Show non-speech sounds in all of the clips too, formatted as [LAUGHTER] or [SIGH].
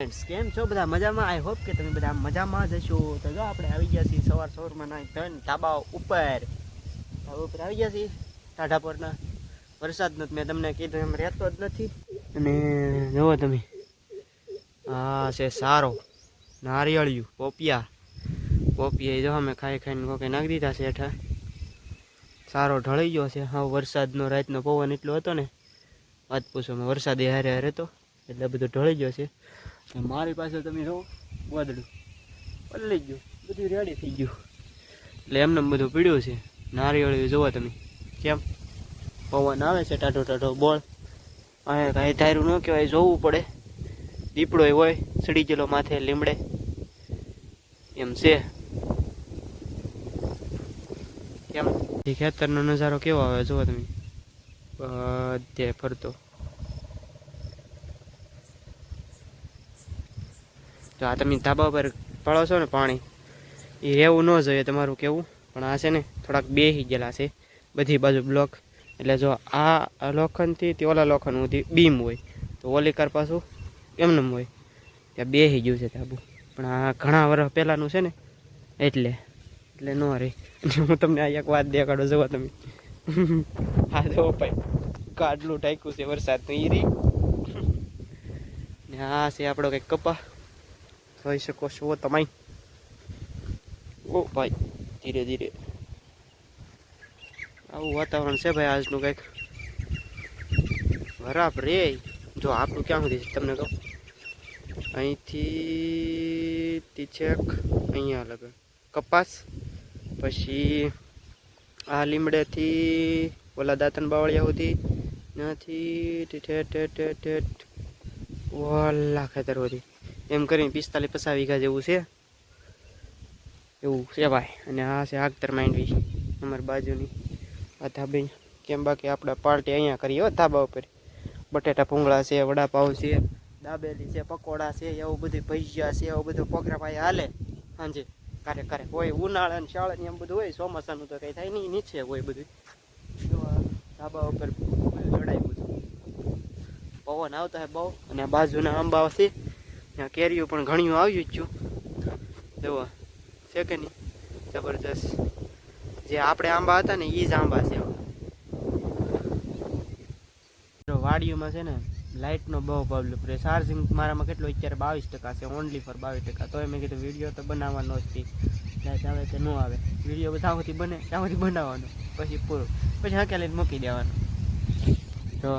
Friends કેમ છો બધા મજામાં? આઈ હોપ કે તમે બધા મજામાં જ હશો. તો જો આપણે આવી ગયા છીએ સવાર સવારમાં ના ધન ધાબા ઉપર. ધાબા ઉપર આવી ગયા છીએ. ટાઢા પરના. વરસાદ નથી. મેં તમને કીધું એમ રહેતો જ નથી. અને જુઓ તમે. હા છે સારો. નારિયેળિયું, પોપિયા. પોપિયા જો અમે ખાઈ ખાઈને કોકે નાખી દીધા છે હેઠા. સારો ઢળી ગયો છે. હા, વરસાદનો, રાતનો પવન એટલો હતો ને. વાત પૂછો, વરસાદ એ હારે હારે હતો. એટલે બધું ઢળી ગયો છે. મારી પાસે તમે જો વાદળું પલળી ગયું. બધું રેડી થઈ ગયું. એટલે એમને બધું પીડ્યું છે. નારિયેળી જુઓ તમે. કેમ? પવન આવે છે, ટાઢો ટાઢો બોળ. અહીંયા કાંઈ ધાર્યું ન કહેવાય, જોવું પડે. દીપડો હોય, સડી ગયેલો માથે લીમડે. એમ છે. કેમ? ખેતરનો નજારો કેવો આવે જુઓ તમે. બધે ફરતો. તો આ તમે ધાબા પર પડો છો ને પાણી, એ રહેવું ન જોઈએ તમારું કેવું? પણ આ છે ને થોડાક બેહી ગયેલા છે, બધી બાજુ બ્લોક એટલે જો આ લોખંડથી તે ઓલા લોખંડ સુધી બીમ હોય, તો ઓલી કર પાછું એમનેમ હોય. ત્યાં બેહી ગયું છે ધાબુ. પણ આ ઘણા વર્ષ પહેલાંનું છે ને, એટલે એટલે ન રહે હું તમને આ એક વાત દેખાડો, જુઓ તમે. આ તો ભાઈ કાટલું ટાંક્યું છે વરસાદનું એ રહી ને આ છે આપણો કંઈક કપા. જોઈ શકો છો તમે ઓ ભાઈ ધીરે ધીરે આવું વાતાવરણ છે ભાઈ આજનું કંઈક બરાબર રે જો આપણું ક્યાં સુધી છે તમને કહું અહીંથી છેક અહીંયા લગે કપાસ પછી આ લીમડેથી ઓલા દાંતન બાવળિયા સુધી ઠેઠ ઓલા ખેતર સુધી એમ કરીને પિસ્તાલીસ પચાસ વીઘા જેવું છે. એવું છે ભાઈ. અને આ છે આગતર માંડવી, અમારી બાજુની. આ ધાબી કેમ બાકી આપણે પાર્ટી અહીંયા કરીએ હો ધાબા ઉપર. બટેટા ભૂંગળા છે, વડાપાઉં છે, દાબેલી છે, પકોડા છે, એવું બધું ભજીયા છે, એવું બધું પ્રોગ્રામ અહીંયા હાલે. સાંજે. કારે કરે. હોય ઉનાળા ને શાળા એમ બધું હોય, ચોમાસાનું તો કંઈ થાય નહીં, નીચે હોય બધું. ધાબા ઉપર બધું ચડાવ્યું પવન આવતા હે બહુ. અને બાજુના આંબા છે. ત્યાં કેરીઓ પણ ઘણું આવ્યું જ છું. જુઓ, છે કે નહીં? જબરજસ્ત. જે આપણે આંબા હતા ને એ જ આંબા છે વાડીઓમાં છે ને લાઇટનો બહુ પ્રોબ્લેમ પડે ચાર્જિંગ મારામાં કેટલું? અત્યારે બાવીસ ટકા છે ઓનલી ફોર બાવીસ ટકા. તોય મેં કીધું વીડિયો તો બનાવવાનો જ લાઇટ આવે કે ન આવે. વીડિયો બધાથી બને ત્યાંથી બનાવવાનો. પછી પૂરું. પછી હકેલીને મૂકી દેવાનું. તો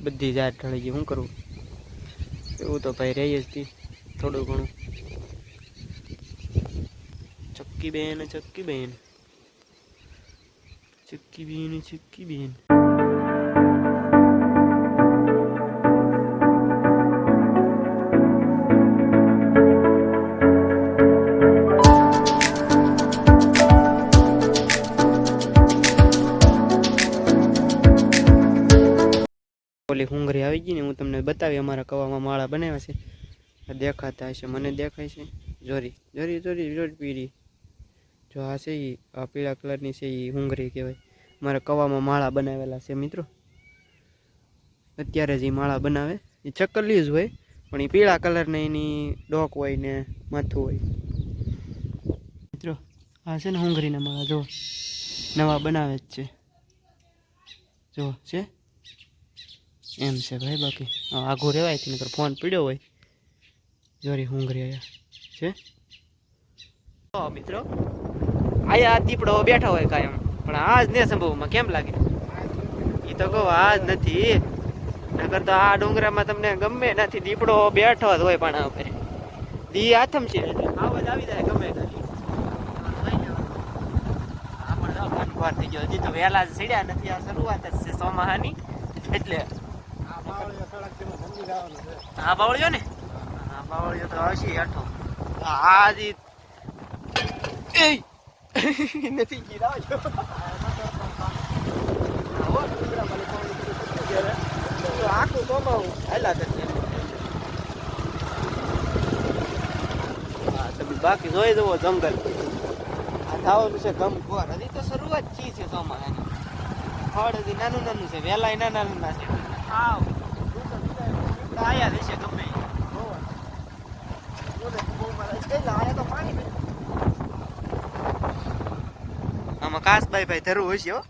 બધી જાત ઢળી ગઈ. શું કરવું એવું તો ભાઈ રહી જ હતી થોડું ઘણું. ચક્કી બેન ચક્કી બેન. ચક્કી બેન ચક્કી બેન. ઓલી હુંગરી આવી ગઈ ને હું તમને બતાવી અમારા કવામાં માળા બનાવ્યા છે. આ દેખાતા હશે, મને દેખાય છે. જોરી જોરી જોરી જોરી પીળી. જો આ છે એ આ પીળા કલરની છે એ હુંગરી કહેવાય. મારા કવામાં માળા બનાવેલા છે મિત્રો. અત્યારે જે માળા બનાવે. એ ચક્કલી જ હોય, પણ એ પીળા કલરને એની ડોક હોય ને માથું હોય. મિત્રો, આ છે ને હુંગરીના માળા, જો. નવા બનાવે જ છે. જો, છે? એમ છે ભાઈ બાકી. આઘું રહેવાય તેની પર ફોન પીડ્યો હોય. જોરી હુંગરી આયા છે? મિત્રો. આયા દીપડો બેઠા હોય કાયમ. પણ આજ ને સંભવમાં કેમ લાગે? એ તો કહો આજ નથી. નકર તો આ ડુંગરામાં તમને ગમે નથી. દીપડો બેઠો જ હોય પણ ઉપર દી આથમ છે. આવાજ આવી જાય ગમે જો થઈ ગયો. હજી તો વહેલા જ સીડ્યા નથી. આ શરૂઆત જ છે ચોમાહાની. એટલે હા બાવળ્યો ને હા બાવળિયો તો આવશે હેઠો. આ જી એ નથી ગીરાવ જો આખું કમાવું હાલા કરશે હા તમે બાકી જોઈ જવો જંગલ. આ થવાનું છે ગમ ઘોર હજી તો શરૂઆત ચી છે ચોમાસાની. ફળ હજી નાનું નાનું છે. વેલાય નાના નાના છે. આવ. આયા રહેશે ગમે. ઈ. આમાં કાસભાઈ ભાઈ ધરવું હશે હો.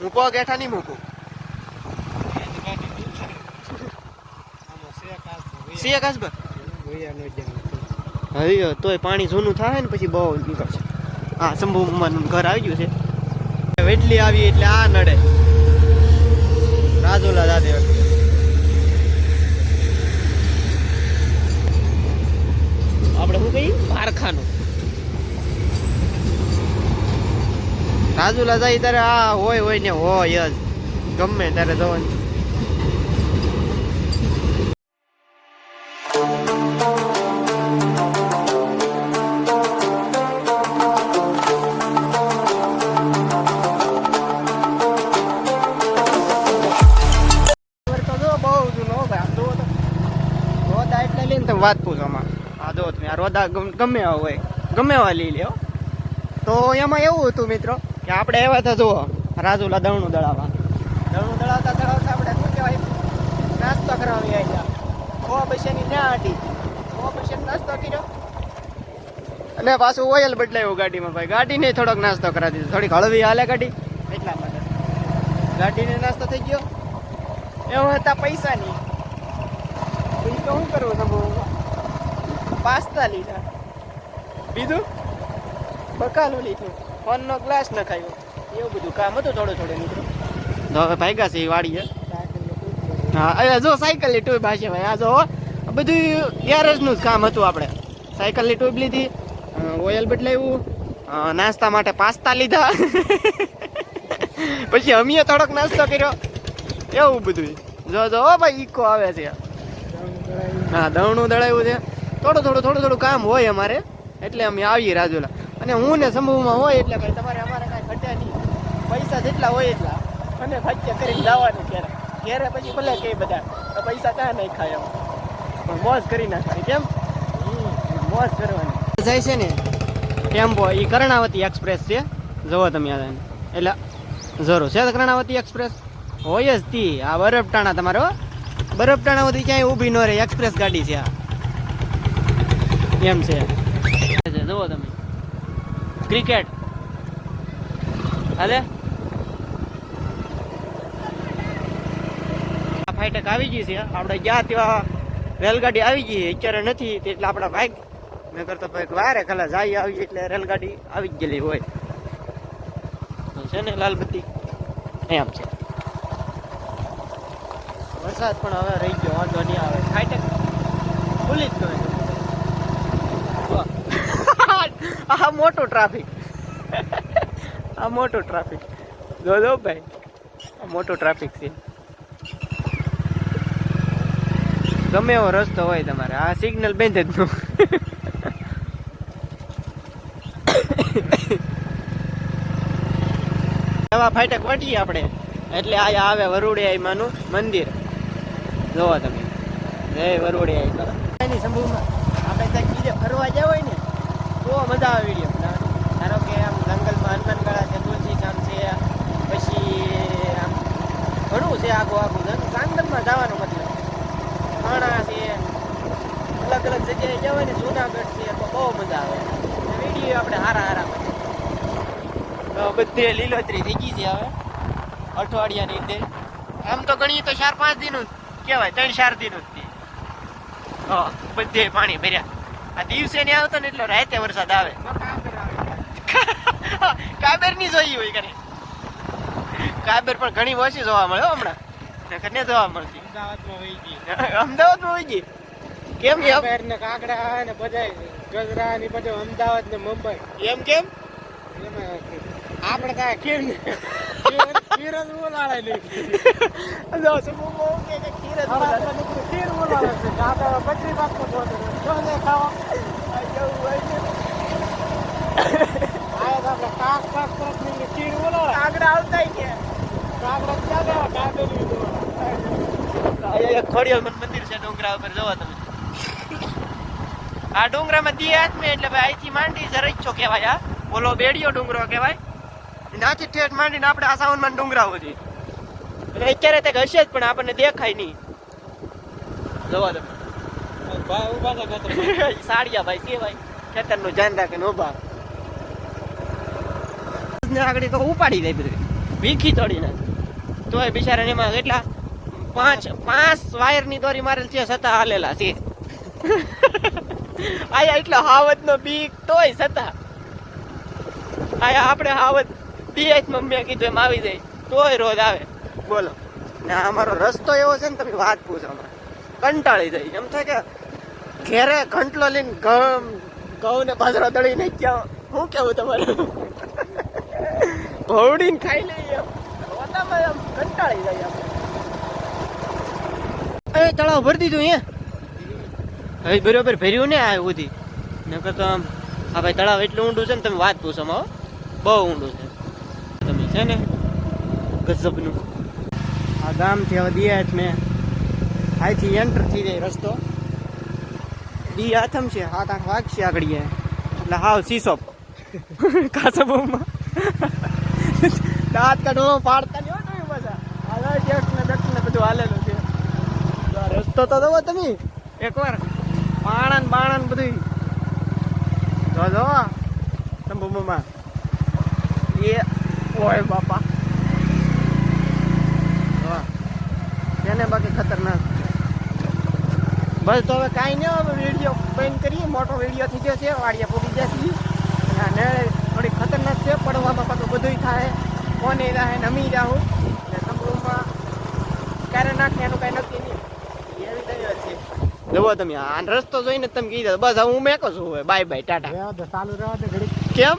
હું પગ હેઠા નહીં મૂકું. સિયા કાસભાઈ હવે તોય પાણી જૂનું થાય ને પછી બહુ નીકળશે હા, શંભુ મમ્માનું ઘર આવી છે. વેટલી આવી એટલે આ નડે. રાજોલા દાદે આપણે શું કહીએ? પારખાનું. રાજુલા જાય ત્યારે આ હોય હોય ને હોય જ. ગમે ત્યારે જવાનું. વાત પૂછો આમાં. આ જો તમે. આ રોદા ગમે હોય. ગમે એવા લઈ લ્યો. તો એમાં એવું હતું મિત્રો કે આપણે એવા હતા, જુઓ, રાજુલા દળનું દળાવવા. દળનું દળાવતા દળાવતા આપણે શું કહેવાય? નાસ્તો કરાવી આવ્યા ખોવા પૈસાની ના હતી. ખોવા પૈસાનો નાસ્તો કર્યો. અને પાછું ઓઇલ બદલાયું ગાડીમાં ભાઈ. ગાડીને થોડોક નાસ્તો કરાવી દીધો. થોડીક હળવી હાલે ગાડી. એટલા માટે. ગાડીને નાસ્તો થઈ ગયો. એવા હતા પૈસા નહીં તો શું કરવું તમે પાસ્તા લીધા. બીજું? બકાલું લીધું. ફોનનો ગ્લાસ નખાયો એવું બધું કામ હતું થોડું થોડું મિત્રો. તો હવે ભાગ્યા છે એ હા. અરે જો સાયકલની ટ્યુબ હશે ભાઈ આ જો બધું ગેરેજનું જ કામ હતું આપણે. સાયકલની ટ્યુબ લીધી ઓઇલ બદલાવ્યું નાસ્તા માટે પાસ્તા લીધા. [LAUGHS] પછી અમીએ થોડોક નાસ્તો કર્યો. એવું બધું જો જો હો ભાઈ ઈકો આવે છે. હા દવણું દળાવ્યું છે. થોડું થોડું થોડું થોડું કામ હોય અમારે, એટલે અમે આવીએ રાજુલા. અને હું ને સમૂહમાં હોય એટલે ભાઈ તમારે અમારે કાંઈ ઘટ્યા નહીં. પૈસા જેટલા હોય એટલા. અને ખર્ચે કરીને લાવવાનું ઘેરે. ઘેરે પછી ભલે કે બધા પૈસા કાંઈ નહીં ખાય પણ મોજ કરી નાખવાની, કેમ? મોજ કરવાની. જાય છે ને, ટેમ્પો એ કર્ણાવતી એક્સપ્રેસ છે. જુઓ તમે એટલે, જરૂર છે કર્ણાવતી એક્સપ્રેસ? હોય જ તી. આ બરફટાણા તમારો બરફટાણા બધી ક્યાંય ઊભી ન રહે. એક્સપ્રેસ ગાડી છે આ. એમ છે. જુઓ તમે. ક્રિકેટ. હાલે? આ ફાઈટક આવી ગઈ છે. આપણે ગયા ત્યાં રેલગાડી આવી ગઈ અત્યારે નથી, એટલે આપણા ભાઈ મેં કરતો ભાઈ વારે કલા જાય આવી એટલે રેલગાડી આવી ગયેલી હોય. છે ને લાલબત્તી? એમ છે. વરસાદ પણ હવે રહી ગયો, વાંધો નહીં આવે. ફાઈટક ભૂલી જ ગમે આ મોટું ટ્રાફિક. આ મોટું ટ્રાફિક. જો ભાઈ, આ મોટું ટ્રાફિક છે. ગમે એવો રસ્તો હોય તમારે, આ સિગ્નલ બંધ જ નું નવા ફાટક વટીએ આપણે. એટલે આ આવે વરુડિયા માનું મંદિર. જોવો તમે. જય વરુડિયા એની સંભવમાં આપણે ત્યાં કીધે ફરવા જવાય ને બહુ મજા આવે વીડિયો બનાવવાની ધારો કે આમ જંગલમાં હનુમાનગળા છે તુલસીધામ છે, પછી આમ ઘણું છે આખું આગું. ચાંદનમાં જવાનું મતલબ. ખાણા છે, અલગ અલગ જગ્યાએ જવાય ને જુનાગઢ છે, તો બહુ મજા આવે. વીડિયો આપણે હારા હારા બધે લીલોતરી થઈ ગઈ છે હવે. અઠવાડિયાની અંદર. આમ તો ગણીએ તો ચાર પાંચ દિન કહેવાય, ત્રણ ચાર દિન જ બધે પાણી ભર્યા. આ દિવસે નહીં આવતો ને એટલો રાતે વરસાદ આવે. કાબરની જોઈ હોય કરે કાબર પણ ઘણી ઓછી જોવા મળે હમણાં. નકર ને જોવા મળતી. અમદાવાદમાં વહી ગઈ. અમદાવાદમાં હોય ગઈ? કેમ કાબર ને કાકડા ને બધા ગજરા ને બધું અમદાવાદ ને મુંબઈ. એમ કેમ? આપણે કાંઈ ખીર ને ખીર જ બોલાડે નહીં જો સમૂહ બહુ કે કે છે ને ખાવા આ હોય ને. આયા તો આપણે કાગડા આવતા કે કાકડા ક્યાં ગયા અહીંયા એક ખોડિયાલ મંદિર છે ડુંગરા ઉપર જવા તમે આ ડુંગરામાં દી આત્મે એટલે ભાઈ અહીંથી માંડી જરઈચ્છો કહેવાય આ બોલો, બેડિયો ડુંગરો કહેવાય નાથી ઠેઠ માંડીને આપણે આ સાવનમાં ડુંગરા સુધી એટલે અત્યારે તે હશે જ પણ આપણને દેખાય નહીં. જોવા તમે [LAUGHS] ભાઈ ઊભા સાડિયા ભાઈ કેવાય ખેતરનું ધ્યાન ઊભા. ને આગળ તો ઉપાડી જાય બધું. વીખી તોડી નાખે તોય બિચારાને એમાં કેટલા પાંચ પાંચ વાયરની દોરી મારેલ છે છતાં હાલેલા છે. [LAUGHS] આયા એટલો હાવત નો બીક તોય છતાં આયા આપણે હાવત ડીએચ મમ્મીએ કીધું, એમ આવી જાય. તોય રોજ આવે. બોલો. ને અમારો રસ્તો એવો છે ને, તમે વાત પૂછો અમારે. કંટાળી જાય. એમ થાય કે ઘેરે ઘંટલો લઈને ઘઉં ઘઉં ને બાજરો દળીને ક્યાં? શું કેવું તમારે? ભવડીને ખાઈ લઈએ રોતામાં એમ કંટાળી જાય આપણે એ તળાવ ભરી દીધું અહીંયા? હવે બરોબર ભર્યું ને આ સુધી. નકર તો આમ, આ ભાઈ તળાવ એટલું ઊંડું છે ને, તમે વાત પૂછો બહુ ઊંડું છે. છે ને? ગજબનું. આ ગામથી હવે દિયાત મેં અહીંથી એન્ટર થઈ જાય રસ્તો. દી આથમ છે હાથ આઠ વાગશે આગળ એટલે હાવ સીસોપ. [LAUGHS] કાસબોમાં દાંત કાઢવો પાડતા નહીં હોય પાછા. આગળ જટ ને દટ ને બધું હાલેલું છે. રસ્તો તો દવો તમે. એકવાર પાણા ને બાણા ને બધું જો જો તંબુમાં એ ઓય બાપા. એને બાકી ખતરનાક. બસ તો હવે કાંઈ નહીં હવે વીડિયો બંધ કરીએ. મોટો વીડિયો થઈ ગયો છે વાડિયા પૂરી જશે અને આ નેળે થોડી ખતરનાક છે પડવામાં પાછું બધું થાય. કોને રાહે નમી જાઉં ને તંબુમાં ક્યારે નાખે એનું કાંઈ નક્કી નહીં. એવી તૈયાર છે. જુઓ તમે આ રસ્તો જોઈને તમે કીધા બસ હવે હું મેકો છું હવે બાય બાય ટાટા ચાલુ રહેવા દે ઘડીક. કેમ?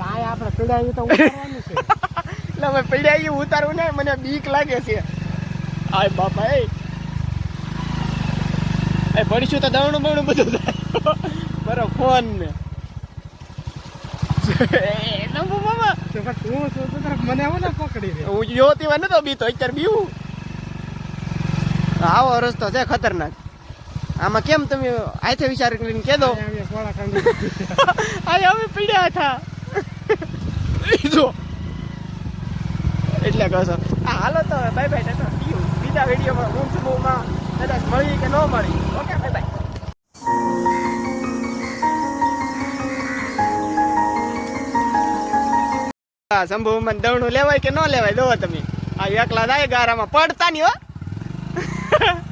આપણે પીડાયું તો ઉતારવાનું છે. [LAUGHS] એટલે અમે પડ્યા ઉતારવું ને મને બીક લાગે છે. આય બાપા એ. એ પડીશું તો દવણું બવણું બધું થાય. [LAUGHS] બરો ફોન ને. [LAUGHS] એ મામા. તો પણ તું તો તરફ મને આવો ને પકડી દે. હું યોતી વા નતો બીતો અત્યારે બીવું આવો રસ્તો છે ખતરનાક. આમાં કેમ તમે આથે વિચાર કરીને કે દો અમે પીડ્યા હતા જો એટલે કહો છો, આ હાલો તો બાય બાય ટાટા. બીજા વિડીયોમાં હું સમૂહમાં કદાચ મળી કે ન મળી. ઓકે બાય બાય આ શંભુમાં દવણું લેવાય કે ન લેવાય દો તમે. આ એકલા જાય ગારામાં, પડતા નહીં હો. [LAUGHS]